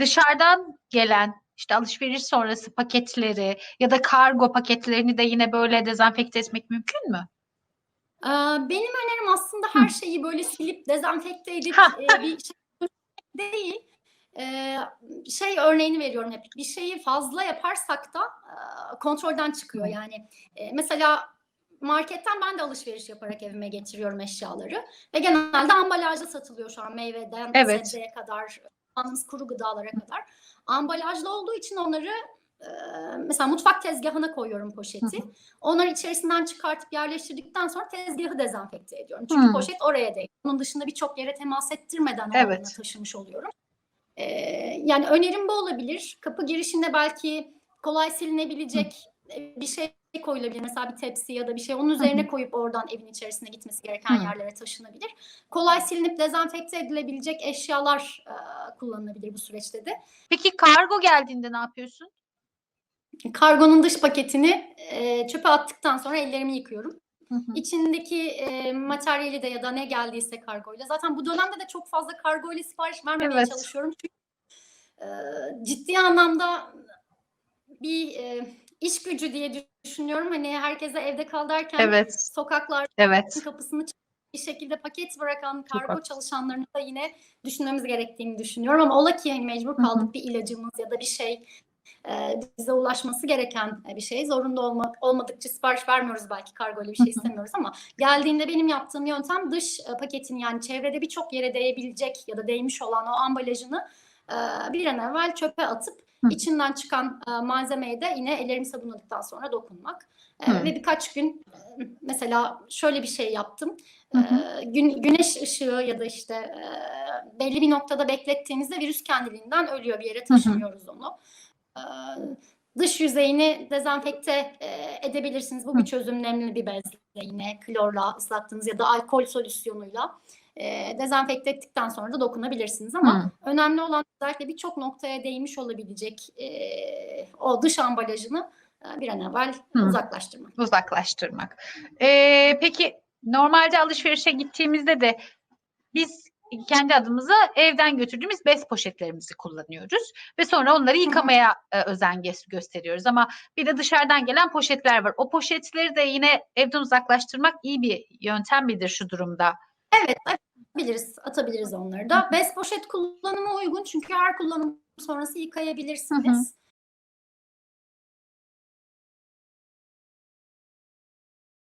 dışarıdan gelen işte alışveriş sonrası paketleri ya da kargo paketlerini de yine böyle dezenfekte etmek mümkün mü? Ee, Benim önerim aslında her şeyi böyle silip dezenfekte edip e, bir şey değil. Ee, Şey örneğini veriyorum hep. Bir şeyi fazla yaparsak da e, kontrolden çıkıyor. Yani e, mesela marketten ben de alışveriş yaparak evime getiriyorum eşyaları ve genelde ambalajda satılıyor şu an meyveden Evet. sebzeye kadar, kullandığımız kuru gıdalara kadar. Ambalajlı olduğu için onları e, mesela mutfak tezgahına koyuyorum poşeti. Onları içerisinden çıkartıp yerleştirdikten sonra tezgahı dezenfekte ediyorum. Çünkü Hmm. poşet oraya değil. Bunun dışında birçok yere temas ettirmeden Evet. taşımış oluyorum. Ee, yani önerim bu olabilir. Kapı girişinde belki kolay silinebilecek e, bir şey koyulabilir. Mesela bir tepsi ya da bir şey onun üzerine koyup oradan evin içerisine gitmesi gereken Hı. yerlere taşınabilir. Kolay silinip dezenfekte edilebilecek eşyalar e, kullanılabilir bu süreçte de. Peki kargo geldiğinde ne yapıyorsun? Kargonun dış paketini e, çöpe attıktan sonra ellerimi yıkıyorum. Hı hı. İçindeki e, materyali de ya da ne geldiyse kargoyla. Zaten bu dönemde de çok fazla kargoyla sipariş vermemeye Evet. çalışıyorum. Çünkü e, ciddi anlamda bir e, iş gücü diye düşünüyorum. Hani herkese evde kal derken Evet, sokaklar evet. kapısını bir şekilde paket bırakan kargo haklısın. çalışanlarını da yine düşünmemiz gerektiğini düşünüyorum. Ama ola ki hani mecbur kaldık bir ilacımız ya da bir şey e, bize ulaşması gereken bir şey. Zorunda olma, olmadıkça sipariş vermiyoruz belki kargo ile bir şey istemiyoruz ama geldiğinde benim yaptığım yöntem dış e, paketin yani çevrede birçok yere değebilecek ya da değmiş olan o ambalajını e, bir an evvel çöpe atıp Hı. içinden çıkan e, malzemeye de yine ellerimi sabunladıktan sonra dokunmak. E, Hı. ve birkaç gün e, mesela şöyle bir şey yaptım. Hı E, gün, güneş ışığı ya da işte e, belli bir noktada beklettiğimizde virüs kendiliğinden ölüyor. Bir yere taşımıyoruz onu. E, dış yüzeyini dezenfekte e, edebilirsiniz. Bu Hı. bir çözüm nemli bir bezle yine klorla ıslattığınız ya da alkol solüsyonuyla e, dezenfekte ettikten sonra da dokunabilirsiniz ama Hı. önemli olan özellikle birçok noktaya değmiş olabilecek e, o dış ambalajını e, bir an evvel Hı. uzaklaştırmak. Uzaklaştırmak. Ee, peki normalde alışverişe gittiğimizde de biz kendi adımıza evden götürdüğümüz bez poşetlerimizi kullanıyoruz ve sonra onları yıkamaya e, özen gö- gösteriyoruz ama bir de dışarıdan gelen poşetler var. O poşetleri de yine evden uzaklaştırmak iyi bir yöntem midir şu durumda? Evet, atabiliriz, atabiliriz onları da. Bez poşet kullanıma uygun çünkü her kullanım sonrası yıkayabilirsiniz.